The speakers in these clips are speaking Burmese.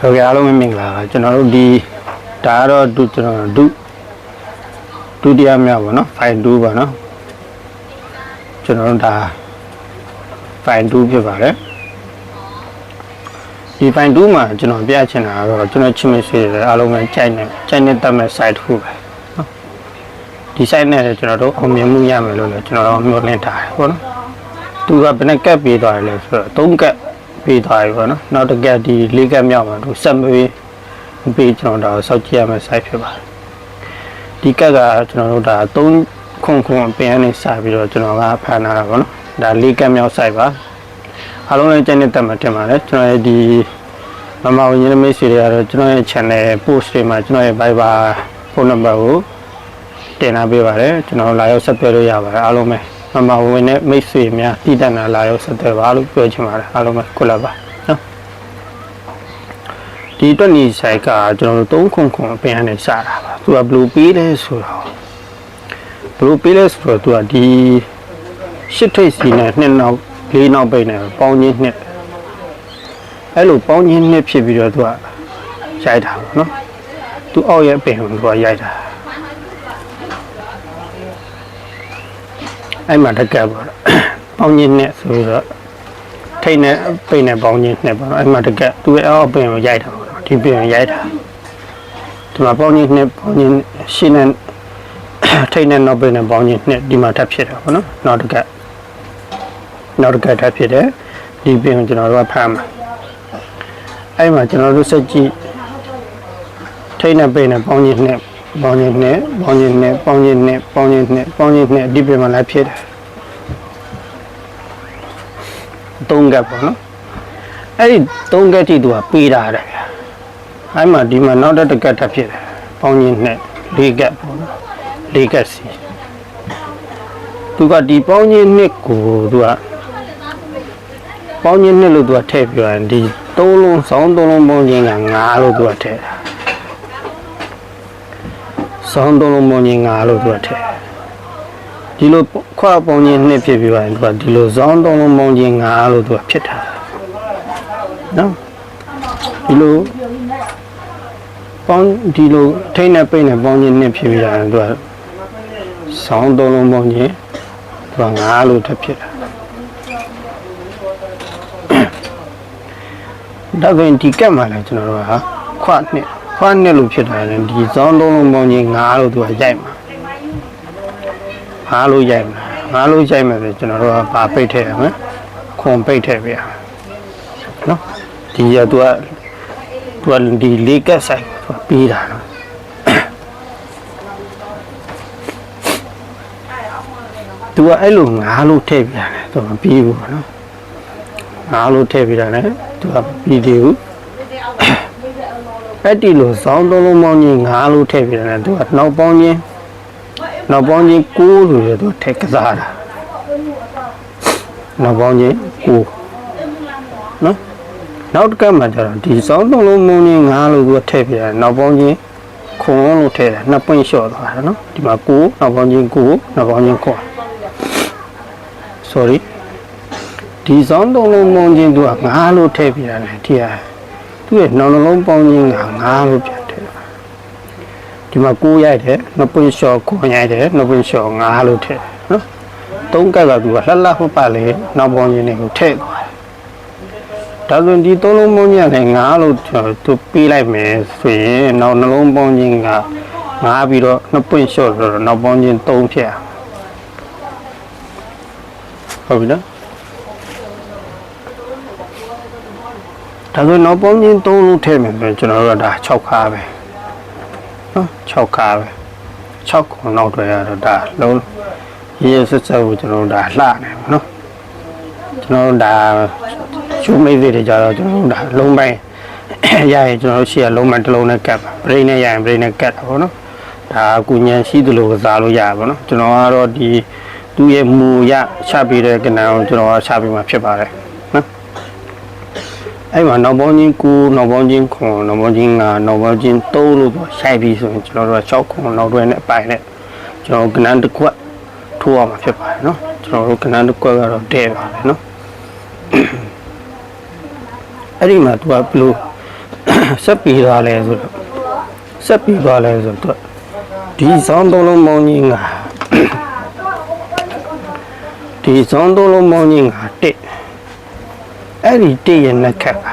ဟုတ်ကဲ့အားလုံးပဲမင်္ဂလာပါကျွန်တော်တို့ဒီဒါကတော့ဒုကျွန်တော်ဒုဒုတိယမြောက်ပါနော်ဖိုင်2ပါနော်ကျွန်တော်တို့ဒါဖိုင်2ဖြစ်ပါတယ်ဒီဖိုင်2မှာကျွန်တော်ပြချင်တာကတော့ကျွန်တော်ချစ်မိတ်ဆွေတွေအားလုံးပဲကြိုက်နေကြိုက်နေတတ်မဲ့ site တစ်ခုပဲနော်ဒီ site နဲ့လည်းကျွန်တော်တို့အောင်မြင်မှုရမယ်လို့လည်းကျွန်တော်တို့မျှော်လင့်ထားတယ်ပေါ့နော်သူကဘယ်နဲ့ကပ်ပေးသွားတယ်လဲဆိုတော့3ကပ် ပေးသွားပြီပေါ့နော်နောက်တစ်ကပ်ဒီ4ကပ်မြောက်မှာသူဆက်မပေးပေးကျွန်တော်တို့စောက်ကြည့်ရမယ့် site ဖြစ်ပါတယ်ဒီကပ်ကကျွန်တော်တို့ဒါ3ခုခုအပင်အနေစပြီးတော့ကျွန်တော်ကဖန်လာတာပေါ့နော်ဒါ4ကပ်မြောက် site ပါအားလုံးလည်းကြိုက်နေတတ်မှာတင်ပါတယ်ကျွန်တော်ရဲ့ဒီမမဝင်ရမိတ်ဆွေတွေကတော့ကျွန်တော်ရဲ့ channel post တွေမှာကျွန်တော်ရဲ့ Viber ဖုန်းနံပါတ်ကိုတင်လာပေးပါတယ်ကျွန်တော်လာရောက်ဆက်သွယ်လို့ရပါတယ်အားလုံးပဲ မမဝင်တဲ့မိတ်ဆွေများတည်တတ်တာလာရောက်ဆက်သွယ်ပါလို့ပြောချင်ပါတယ်အားလုံးပဲခုလာပါနော်ဒီအတွက်နေဆိုင်ကကျွန်တော်တို့3ခုခုအပင်အနေစတာပါသူကဘလူးပေးတယ်ဆိုတော့ဘလူးပေးလဲဆိုတော့သူကဒီရှစ်ထိပ်စီနဲ့နှစ်နောက်လေးနောက်ပိတ်နဲ့ပေါင်းချင်းနှစ်အဲ့လိုပေါင်းချင်းနှစ်ဖြစ်ပြီးတော့သူကရိုက်တာပေါ့နော်သူအောက်ရဲ့အပင်ကိုသူကရိုက်တာ အဲ့မှာတက်ကပ်ပေါ့နော်ပေါင်းချင်းနှစ်ဆိုတော့ထိတ်နဲ့ပိတ်နဲ့ပေါင်းချင်းနှစ်ပေါ့နော်အဲ့မှာတက်ကပ်သူ့ရဲ့အောက်အပင်ကိုရိုက်တာပေါ့နော်ဒီပင်ကိုရိုက်တာဒီမှာပေါင်းချင်းနှစ်ပေါင်းချင်းရှင်းနဲ့ထိတ်နဲ့နောက်ပိတ်နဲ့ပေါင်းချင်းနှစ်ဒီမှာထပ်ဖြစ်တာပေါ့နော်နောက်တက်ကပ်နောက်တစ်ခါထပ်ဖြစ်တယ်ဒီပင်ကိုကျွန်တော်တို့ကဖမ်းမှာအဲ့မှာကျွန်တော်တို့စက်ကြည့်ထိတ်နဲ့ပိတ်နဲ့ပေါင်းချင်းနဲ့ ပေါင်းချင်းနဲ့ပေါင်းချင်းနဲ့ပေါင်းချင်းနဲ့ပေါင်းချင်းနဲ့ပေါင်းချင်းနဲ့ဒီပင်မှာလည်းဖြစ်တယ်သုံးကပ်ပေါ့နော်အဲ့ဒီသုံးကပ်ကြည့်သူကပေးတာတဲ့ဗျာအဲ့မှာဒီမှာနောက်တစ်ကပ်ထပ်ဖြစ်တယ်ပေါင်းချင်းနဲ့လေးကပ်ပေါ့နော်လေးကပ်စီသူကဒီပေါင်းချင်းနှစ်ကိုသူကပေါင်းချင်းနှစ်လို့သူကထည့်ပြရင်ဒီသုံးလုံးစောင်းသုံးလုံးပေါင်းချင်းက9လို့သူကထည့်တာ စောင်းသုံးလုံးပေါင်းချင်း9လို့သူကထည့်ဒီလိုခွာပေါင်းချင်းနှစ်ဖြစ်ပြရင်သူကဒီလိုစောင်းသုံးလုံးပေါင်းချင်း9လို့သူကဖြစ်တာနော်ဒီလိုပေါင်းဒီလိုထိမ့်နဲ့ပိတ်နဲ့ပေါင်းချင်းနှစ်ဖြစ်ပြရင်သူကစောင်းသုံးလုံးပေါင်းချင်းသူက9လို့ထပ်ဖြစ်တာဒါဆိုရင်ဒီကက်မှာလည်းကျွန်တော်တို့ဟာခွနှစ် ခွနှစ်လို့ဖြစ်တာလည်းဒီဇောင်းသုံးလုံးပေါင်းချင်း9လို့သူကရိုက်မှာ9လို့ရိုက်မှာ9လို့ရိုက်မှာဆိုကျွန်တော်တို့ကပါပိတ်ထည့်ရမယ်ခွန်ပိတ်ထည့်ပြရမယ်နော်ဒီကသူကသူကဒီလေးကက်ဆိုင်သူကပြီးတာနော်သူကအဲ့လို9လို့ထည့်ပြရတယ်သူကမပြီးဘူးနော်ငါလို့ထည့်ပြီးတာနဲ့သူကပြီးသေးဘူး အဲ့ဒီလိုစောင်းသုံးလုံးပေါင်းချင်းငါလို့ထည့်ပြီးတာနဲ့သူကနောက်ပေါင်းချင်းနောက်ပေါင်းချင်း9လို့ရသူထည့်ကစားတာနောက်ပေါင်းချင်း9နော်နောက်တစ်ကမှကျတော့ဒီစောင်းသုံးလုံးပေါင်းချင်းငါလို့သူကထည့်ပြီးတာနောက်ပေါင်းချင်းခွန်လို့ထည့်တာနှစ်ပွင့်လျှော့သွားတာနော်ဒီမှာ9နောက်ပေါင်းချင်း9နောက်ပေါင်းချင်း9 sorry ဒီဆောင်သုံးလုံးပေါင်းချင်းသူကငါးလို့ထည့်ပြရတယ်ဒီဟာ သူ့ရဲ့နှောင်းနှလုံးပေါင်းချင်းကငါးလို့ပြန်ထည့်ဒီမှာကိုးရိုက်တယ်နှစ်ပွင့်လျှော်ခွန်ရိုက်တယ်နှစ်ပွင့်လျှော်ငါးလို့ထည့်နော်သုံးကက်ကသူကလှလှဟုတ်ပါလေနောက်ပေါင်းချင်းတွေကိုထည့်သွားတယ်ဒါဆိုရင်ဒီသုံးလုံးပေါင်းချင်းကလည်းငါးလို့သူပေးလိုက်မယ်ဆိုရင်နောက်နှလုံးပေါင်းချင်းကငါးပြီးတော့နှစ်ပွင့်လျှော်ဆိုတော့နောက်ပေါင်းချင်း3ဖြစ်အောင်ဟုတ်ပြီနော် ဒါဆိုနောက်ပေါင်းချင်း3လုံးထည့်မယ်ဆိုရင်ကျွန်တော်တို့ကဒါ6ခါပဲနော်6ခါပဲ6ခုနောက်တွေရတော့ဒါလုံးရေးရဆက်ဆက်ကိုကျွန်တော်တို့ဒါလှနေပါနော်ကျွန်တော်တို့ဒါရှုမိတ်တွေကြတော့ကျွန်တော်တို့ဒါလုံးပိုင်းရရင်ကျွန်တော်တို့ရှေ့ကလုံးပိုင်းတစ်လုံးနဲ့ကတ်ပါဘရိန်းနဲ့ရရင်ဘရိန်းနဲ့ကတ်တာပေါ့နော်ဒါအကူညံရှိသလိုကစားလို့ရပါဘောနော်ကျွန်တော်ကတော့ဒီသူ့ရဲ့မူရချပေးတဲ့ကဏ္ဍကိုကျွန်တော်ကချပေးမှာဖြစ်ပါတယ်နော် အဲ့မှာနောက်ပေါင်းချင်း9နောက်ပေါင်းချင်း9နောက်ပေါင်းချင်း9နောက်ပေါင်းချင်း3လို့ပေါ့ရှိုက်ပြီးဆိုရင်ကျွန်တော်တို့က6ခုနောက်တွဲနဲ့ပိုင်နဲ့ကျွန်တော်ကဏ္ဍတစ်ခွက်ထိုးရမှာဖြစ်ပါတယ်เนาะကျွန်တော်တို့ကဏ္ဍတစ်ခွက်ကတော့တဲ့ပါပဲเนาะအဲ့ဒီမှာသူကဘလို့ ဆက်ပြီးသွားလဲဆိုတော့ဆက်ပြီးသွားလဲဆိုတော့ဒီဇောင်းသုံးလုံးမောင်းကြီးငါဒီဇောင်းသုံးလုံးမောင်းကြီးငါတစ် အဲ့ဒီတစ်ရဲ့နှက်ခတ်က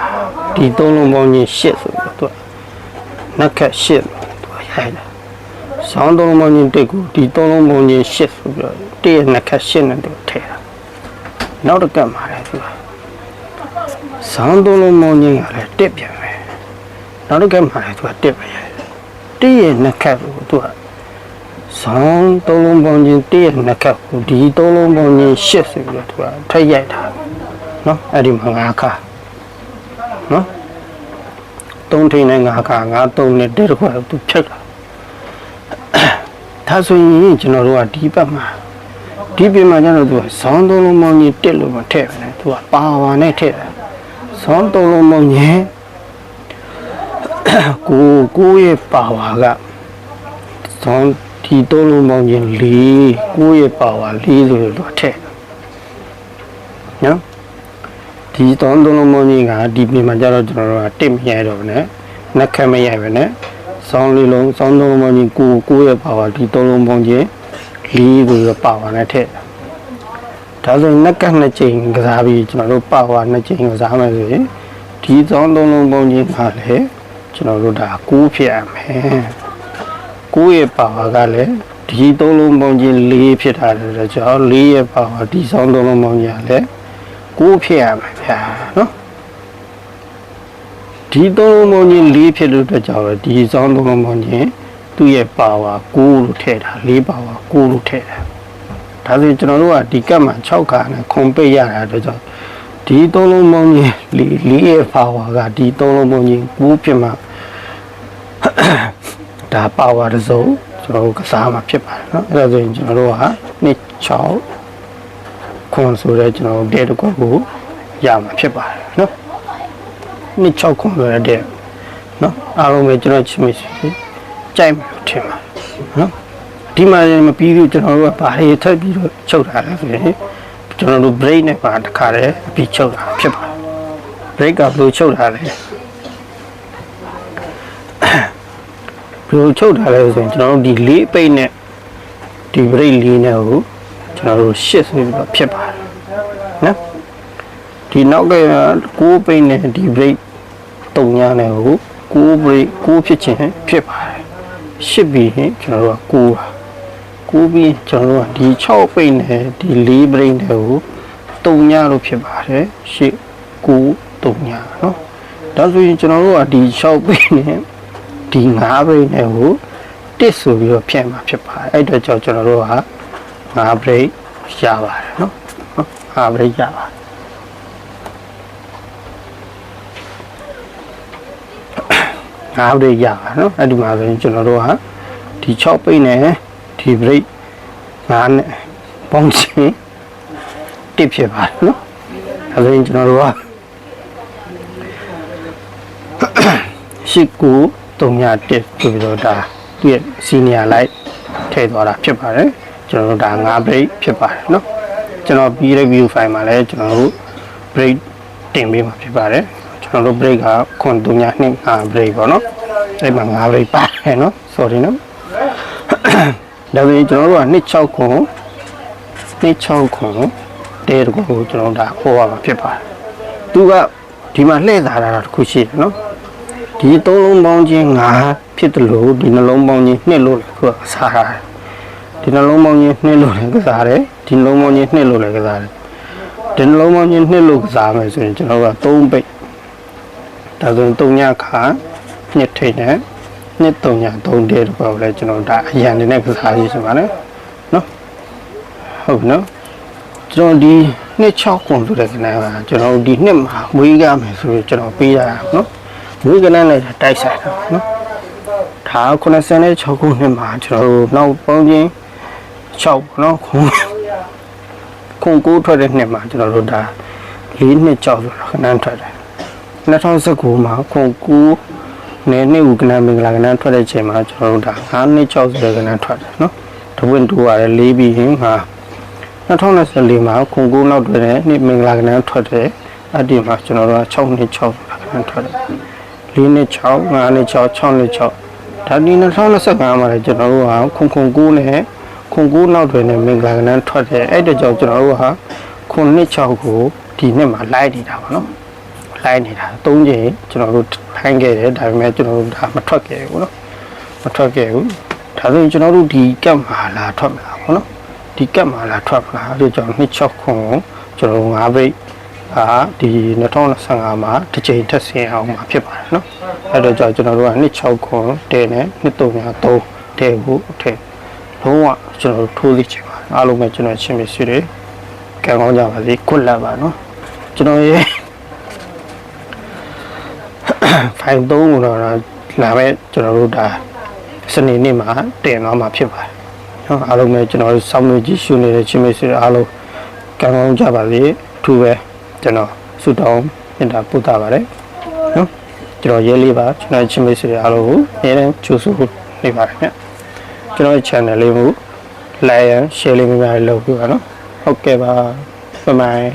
ဒီသုံးလုံးမောင်းကြီးရှစ်ဆိုတော့သူကနှက်ခတ်ရှစ်လို့သူကရိုက်တယ်ဇောင်းသုံးလုံးမောင်းကြီးတစ်ကိုဒီသုံးလုံးမောင်းကြီးရှစ်ဆိုပြီးတော့တစ်ရဲ့နှက်ခတ်ရှစ်နဲ့သူထည့်တာနောက်တစ်ကတ်မှာလဲသူကဇောင်းသုံးလုံးမောင်းကြီးကလည်းတစ်ပြန်ပဲနောက်တစ်ကတ်မှာလဲသူကတစ်ပဲရိုက်တယ်တစ်ရဲ့နှက်ခတ်ကိုသူကဇောင်းသုံးလုံးပေါင်းချင်းတည့်ရနှစ်ခတ်ကိုဒီသုံးလုံးပေါင်းချင်းရှစ်ဆိုပြီးတော့သူကထိတ်ရိုက်တာ နော်အဲ့ဒီမှာငါးခါနော်သုံးထိန်နဲ့ငါးခါငါးသုံးနဲ့တဲတစ်ခွက်သူဖြတ်တာဒါဆိုရင်ကျွန်တော်တို့ကဒီဘက်မှာဒီပြင်မှာကျတော့သူကဇောင်းသုံးလုံးပေါင်းချင်းတက်လို့မထည့်ပဲနဲ့သူကပါဝါနဲ့ထည့်တယ်ဇောင်းသုံးလုံးပေါင်းချင်းကိုကိုရဲ့ပါဝါကဇောင်းဒီသုံးလုံးပေါင်းခြင်း၄ကိုယ့်ရဲ့ပါဝါ၄ဆိုတော့ထည့်နော် ဒီသုံးသုံးလုံးပေါင်းခြင်းကဒီပြင်မှာကျတော့ကျွန်တော်တို့ကတစ်မရိုက်တော့ဘူးနဲ့နှက်ခတ်မရိုက်ပဲနဲ့ဇောင်းလေးလုံးဇောင်းသုံးလုံးပေါင်းခြင်းကိုကိုယ့်ရဲ့ပါဝါဒီသုံးလုံးပေါင်းခြင်း၄ဆိုတော့ပါဝါနဲ့ထည့်ဒါဆိုနှက်ကနှစ်ချိန်ကစားပြီးကျွန်တော်တို့ပါဝါနှစ်ချိန်ကစားမယ်ဆိုရင်ဒီဇောင်းသုံးလုံးပေါင်းခြင်းကလည်းကျွန်တော်တို့ဒါ9ဖြစ်ရမယ်ကိုယ့်ရဲ့ပါဝါကလည်းဒီသုံးလုံးပေါင်းခြင်း၄ဖြစ်တာလေကြောင့်၄ရဲ့ပါဝါဒီဆောင်သုံးလုံးပေါင်းခြင်းကလည်း ကိုဖြစ်ရမှာဗျာနော်ဒီသုံးလုံးပေါင်းခြင်း၄ဖြစ်လို့အတွက်ကြောင့်ပဲဒီဆောင်သုံးလုံးပေါင်းခြင်းသူ့ရဲ့ပါဝါ9လို့ထည့်တာ၄ပါဝါ9လို့ထည့်တာဒါဆိုကျွန်တော်တို့ကဒီကတ်မှာ6ခါနဲ့ခွန်ပိတ်ရတာအတွက်ကြောင့်ဒီသုံးလုံးပေါင်းခြင်း၄ရဲ့ပါဝါကဒီသုံးလုံးပေါင်းခြင်း9ဖြစ်မှာ ဒါပါဝါတစ်စုံကျွန်တော်တို့ကစားမှာဖြစ်ပါတယ်เนาะအဲ့ဒါဆိုရင်ကျွန်တော်တို့ကနှစ်6 ခွန်ဆိုတော့ကျွန်တော်ဒဲတစ်ခွက်ကိုရမှာဖြစ်ပါတယ်နော်နှစ်6ခွန်ဆိုတော့ဒဲနော်အားလုံးပဲကျွန်တော်ချစ်မရှိကြိုက်မှာထင်ပါနော်ဒီမှာမပြီးဘူးကျွန်တော်တို့ကဘာတွေထပ်ပြီးတော့ချုပ်ထားလဲဆိုရင်ကျွန်တော်တို့ break နဲ့ပါတခါတည်းအပြီးချုပ်တာဖြစ်ပါတယ် break ကဘယ်လိုချုပ်ထားလဲဘယ်လိုချုပ်ထားလဲဆိုရင်ကျွန်တော်တို့ဒီ၄ပိတ်နဲ့ဒီ break ၄နဲ့ကို ကျွန်တော်တို့ရှစ်ဆိုပြီးတော့ဖြစ်ပါတယ်နော်ဒီနောက်က6ပိတ်နဲ့ဒီ break တုံညာနဲ့ကို6 break 6ဖြစ်ခြင်းဖြစ်ပါတယ်ရှစ်ပြီးရင်ကျွန်တော်တို့က9ပါ9ပြီးကျွန်တော်တို့ကဒီ6ပိတ်နဲ့ဒီ4 break နဲ့ကိုတုံညာလို့ဖြစ်ပါတယ်ရှစ်9တုံညာနော်ဒါဆိုရင်ကျွန်တော်တို့ကဒီ6ပိတ်နဲ့ဒီ9ဘရိတ်နဲ့ကိုတစ်ဆိုပြီးတော့ဖြတ်မှာဖြစ်ပါတယ်အဲ့တော့ကြောင့်ကျွန်တော်တို့က 9ဘရိတ်ရပါတယ်နော်နော်9ဘရိတ်ရပါတယ်9ဘရိတ်ရပါနော်အဲ့ဒီမှာဆိုရင်ကျွန်တော်တို့ကဒီ6ပိတ်နဲ့ဒီဘရိတ်9နဲ့ပေါင်းချင်းတစ်ဖြစ်ပါတယ်နော်အဲ့ဒါဆိုရင်ကျွန်တော်တို့ကရှိကူ3ညတက်ဆိုပြီးတော့ဒါသူ့ရဲ့စီနီယာလိုက်ထည့်သွားတာဖြစ်ပါတယ် ကျွန်တော်တို့ဒါ9 break ဖြစ်ပါတယ်เนาะကျွန်တော်ပြီး review file မှာလည်းကျွန်တော်တို့ break တင်ပေးမှာဖြစ်ပါတယ်ကျွန်တော်တို့ break ကခွန်3ည2 5 break ပေါ့เนาะအဲ့မှာ9 break ပါတယ်เนาะ sorry เนาะဒါပေမဲ့ကျွန်တော်တို့က26ခွန်26ခွန်တဲတကူကိုကျွန်တော်တို့ဒါခေါ်ရမှာဖြစ်ပါတယ်သူကဒီမှာလှည့်စားတာတစ်ခုရှိတယ်เนาะ ဒီသုံးလုံးပေါင်းချင်း5ဖြစ်တယ်လို့ဒီနှလုံးပေါင်းချင်း2လို့လည်းသူကစားရတယ် ဒီနှလုံးပေါင်းချင်း2လို့လည်းကစားတယ်ဒီနှလုံးပေါင်းချင်း2လို့လည်းကစားတယ်ဒီနှလုံးပေါင်းချင်း2လို့ကစားမယ်ဆိုရင်ကျွန်တော်က3ပိတ်ဒါဆိုရင်3ညခါနှစ်ထိတ်နဲ့နှစ်3ည3တဲတော့လည်းကျွန်တော်ဒါအရန်နေနဲ့ကစားရရှိပါနဲ့နော်ဟုတ်ပြီနော်ကျွန်တော်ဒီနှစ်6ခွန်ဆိုတဲ့ကနန်းကကျွန်တော်ဒီနှစ်မှာမွေးကြမယ်ဆိုရင်ကျွန်တော်ပေးရအောင်နော်ဝိကလန်းနဲ့တိုက်ဆိုင်တာနော်ဒါ96ခုနှစ်မှာကျွန်တော်တို့နောက်ပေါင်းချင်း 6ပေါ့နော်ခုခုကိုထွက်တဲ့နှစ်မှာကျွန်တော်တို့ဒါ၄နှစ်ကြောက်ဆိုတော့ခဏထွက်တယ်2019မှာခုကိုနယ်နှစ်ဦးကနန်းမင်္ဂလာကနန်းထွက်တဲ့ချိန်မှာကျွန်တော်တို့ဒါ9နှစ်ကြောက်ဆိုတဲ့ကနန်းထွက်တယ်နော်တပွင့်တူရတယ်၄ပြီးရင်ဟာ2024မှာခုကိုနောက်တွေ့တဲ့နှစ်မင်္ဂလာကနန်းထွက်တယ်အဲ့ဒီမှာကျွန်တော်တို့က6နှစ်6ဆိုတဲ့ကနန်းထွက်တယ်4နှစ်6 5နှစ်6 6နှစ်6ဒါဒီ2025မှာလည်းကျွန်တော်တို့ဟာခုံခုံကူးနဲ့ ခွန်9လောက်တွင်နဲ့မင်္ဂလာကဏ္ဍထွက်တယ်အဲ့တကြောင့်ကျွန်တော်တို့ဟာခွန်26ကိုဒီနှစ်မှာလိုက်နေတာပါနော်လိုက်နေတာ၃ချိန်ကျွန်တော်တို့ထိုင်းခဲ့တယ်ဒါပေမဲ့ကျွန်တော်တို့ဒါမထွက်ခဲ့ဘူးနော်မထွက်ခဲ့ဘူးဒါဆိုရင်ကျွန်တော်တို့ဒီကတ်မှာလာထွက်မှာပေါ့နော်ဒီကတ်မှာလာထွက်မှာအဲ့ကြောင့်26ခွန်ကျွန်တော်တို့5ဘိတ်အာဒီ2025မှာတစ်ချိန်ထက်ဆင်းအောင်မှာဖြစ်ပါတယ်နော်အဲ့တော့ကျွန်တော်တို့က26ခွန်10နဲ့2303တဲ့ဖို့ထည့် လုံးဝကျွန်တော်ထိုးသိချင်ပါအားလုံးပဲကျွန်တော်ချင်းပြီးဆွေးတယ်ကံကောင်းကြပါစေခွတ်လပ်ပါနော်ကျွန်တော်ရဲ့ဖိုင်3ကိုတော့လာမဲ့ကျွန်တော်တို့ဒါစနေနေ့မှာတင်သွားမှာဖြစ်ပါတယ်နော်အားလုံးပဲကျွန်တော်တို့စောင့်နေကြည့်ရှုနေတဲ့ချင်းမိတ်ဆွေအားလုံးကံကောင်းကြပါစေထူပဲကျွန်တော်ဆုတောင်းမြတ်တာပို့တာပါတယ်နော်ကျွန်တော်ရေးလေးပါကျွန်တော်ချင်းမိတ်ဆွေအားလုံးကိုအဲဒါကြိုးစုနေပါတယ်ခင်ဗျ ကျွန်တော်ရဲ့ channel လေးကို like and share လေးများများလုပ်ပြပါနော်ဟုတ်ကဲ့ပါဘိုင်ဘိုင်